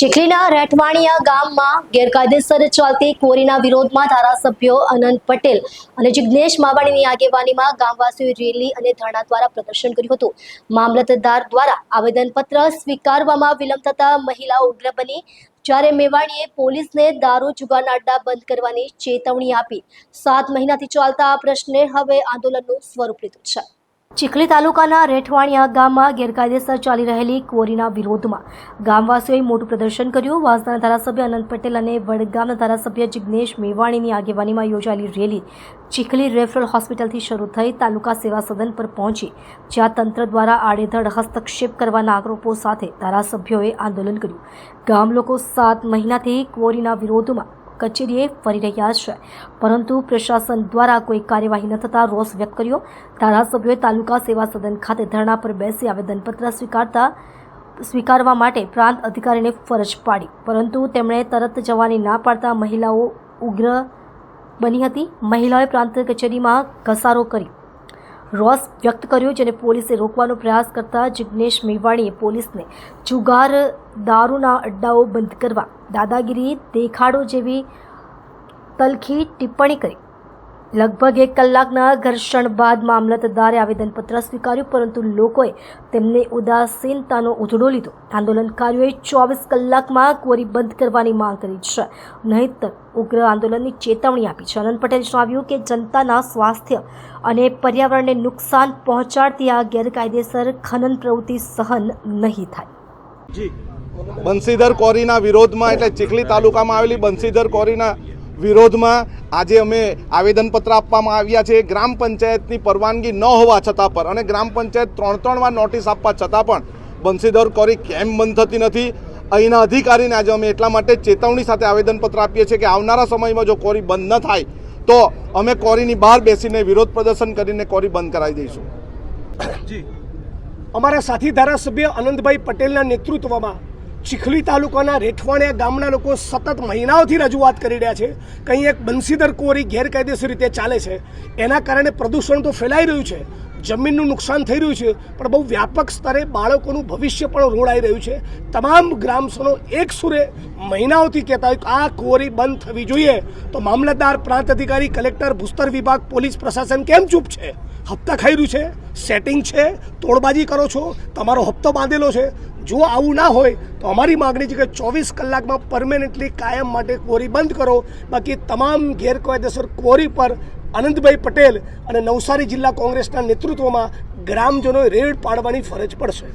ચીખલીના રેઠવાણીયા ગામમાં ગેરકાયદેસર ચાલતી કોરીના વિરોધમાં ધારાસભ્યો અનંત પટેલ અને જિજ્ઞેશ માવાણીની આગેવાનીમાં ગામવાસીઓએ રેલી અને ધરણા દ્વારા પ્રદર્શન કર્યું હતું. મામલતદાર દ્વારા આવેદનપત્ર સ્વીકારવામાં વિલંબ થતા મહિલાઓ ઉગ્ર બની. જ્યારે મેવાણીએ પોલીસને દારૂ જુગારના અડ્ડા બંધ કરવાની ચેતવણી આપી. સાત મહિનાથી ચાલતા આ પ્રશ્ને હવે આંદોલનનું સ્વરૂપ લીધું છે. ચીખલી તાલુકાના રેઠવાણિયા ગામમાં ગેરકાયદેસર ચાલી રહેલી ક્વોરીના વિરોધમાં ગામવાસીઓએ મોટું પ્રદર્શન કર્યું. વાસના ધારાસભ્ય અનંત પટેલ અને વડગામના ધારાસભ્ય જિજ્ઞેશ મેવાણીની આગેવાનીમાં યોજાયેલી રેલી ચીખલી રેફરલ હોસ્પિટલથી શરૂ થઈ તાલુકા સેવા સદન પર પહોંચી, જ્યાં તંત્ર દ્વારા આડેધડ હસ્તક્ષેપ કરવાના આરોપો સાથે ધારાસભ્યોએ આંદોલન કર્યું. ગામ લોકો સાત મહિનાથી ક્વોરીના વિરોધમાં કચેરીએ ફરી રહ્યા છે. પરંતુ પ્રશાસન દ્વારા કોઈ કાર્યવાહી ન થતાં રોષ વ્યક્ત કર્યો. ધારાસભ્યોએ તાલુકા સેવા સદન ખાતે ધરણા પર બેસી આવેદનપત્ર સ્વીકારતા, સ્વીકારવા માટે પ્રાંત અધિકારીને ફરજ પાડી. પરંતુ તેમણે તરત જવાની ના પાડતા મહિલાઓ ઉગ્ર બની હતી. મહિલાઓએ પ્રાંત કચેરીમાં ઘસારો કરી રોષ વ્યક્ત કર્યો જેને પોલીસે રોકવાનો પ્રયાસ કરતા જિજ્ઞેશ મેવાણીએ પોલીસને જુગાર દારૂના અડ્ડાઓ બંધ કરવા દાદાગીરી દેખાડો જેવી તલખી ટિપ્પણી કરી. લગભગ એક કલાકના ઘર્ષણ બાદ મામલતદારે આવેદનપત્ર સ્વીકાર્યું, પરંતુ લોકોએ તેમને ઉદાસીનતાનો ઉધડો લીધો. આંદોલનકારીઓએ ચોવીસ કલાકમાં ક્વોરી બંધ કરવાની માંગ કરી છે. નહીંતર ઉગ્ર આંદોલનની ચેતવણી આપી છે. અનંત પટેલે જણાવ્યું કે જનતાના સ્વાસ્થ્ય અને પર્યાવરણને નુકસાન પહોંચાડતી આ ગેરકાયદેસર ખનન પ્રવૃત્તિ સહન નહીં થાય. બંસીધર કોરીના વિરોધમાં એટલે ચીખલી તાલુકામાં આવેલી બંસીધર કોરીના વિરોધમાં આજે અમે આવેદનપત્ર આપવામાં આવ્યા છે. ગ્રામ પંચાયતની પરવાનગી ન હોવા છતાં પણ અને ગ્રામ પંચાયત ત્રણ ત્રણ વાર નોટિસ આપવા છતાં પણ બંસીધર કોરી કેમ બંધ થતી નથી? અહીંના અધિકારીને આજે અમે એટલા માટે ચેતવણી સાથે આવેદનપત્ર આપીએ છીએ કે આવનારા સમયમાં જો કોરી બંધ ન થાય, તો અમે કોરીની બહાર બેસીને વિરોધ પ્રદર્શન કરીને કોરી બંધ કરાવી દઈશું. અમારા સાથી ધારાસભ્ય અનંતભાઈ પટેલના નેતૃત્વમાં ચીખલી તાલુકાના રેઠવાણિયા ગામના લોકો સતત મહિનાઓથી રજૂઆત કરી રહ્યા છે કંઈ એક બંસીદર કોરી ગેરકાયદેસર રીતે ચાલે છે. એના કારણે પ્રદૂષણ તો ફેલાઈ રહ્યું છે. જમીનનું નુકસાન થઈ રહ્યું છે, પણ બહુ વ્યાપક સ્તરે બાળકોનું ભવિષ્ય પણ રોડાઈ રહ્યું છે. તમામ ગ્રામસનો એક સુરે મહિનાઓથી કહેતા હોય કે આ કોરી બંધ થવી જોઈએ. તો મામલતદાર પ્રાંત અધિકારી, કલેક્ટર, ભૂસ્તર વિભાગ, પોલીસ પ્રશાસન કેમ ચૂપ છે? હપ્તા ખાઈ છે? સેટિંગ છે? તોડબાજી કરો છો? તમારો હપ્તો બાંધેલો છે? જો આવું ના હોય, તો અમારી માગણી છે કે ચોવીસ કલાકમાં પરમેનન્ટલી કાયમ માટે કોરી બંધ કરો. બાકી તમામ ગેરકાયદેસર કોરી પર આનંદભાઈ પટેલ અને નવસારી જિલ્લા કોંગ્રેસના નેતૃત્વમાં ગ્રામજનોએ રેડ પાડવાની ફરજ પડશે.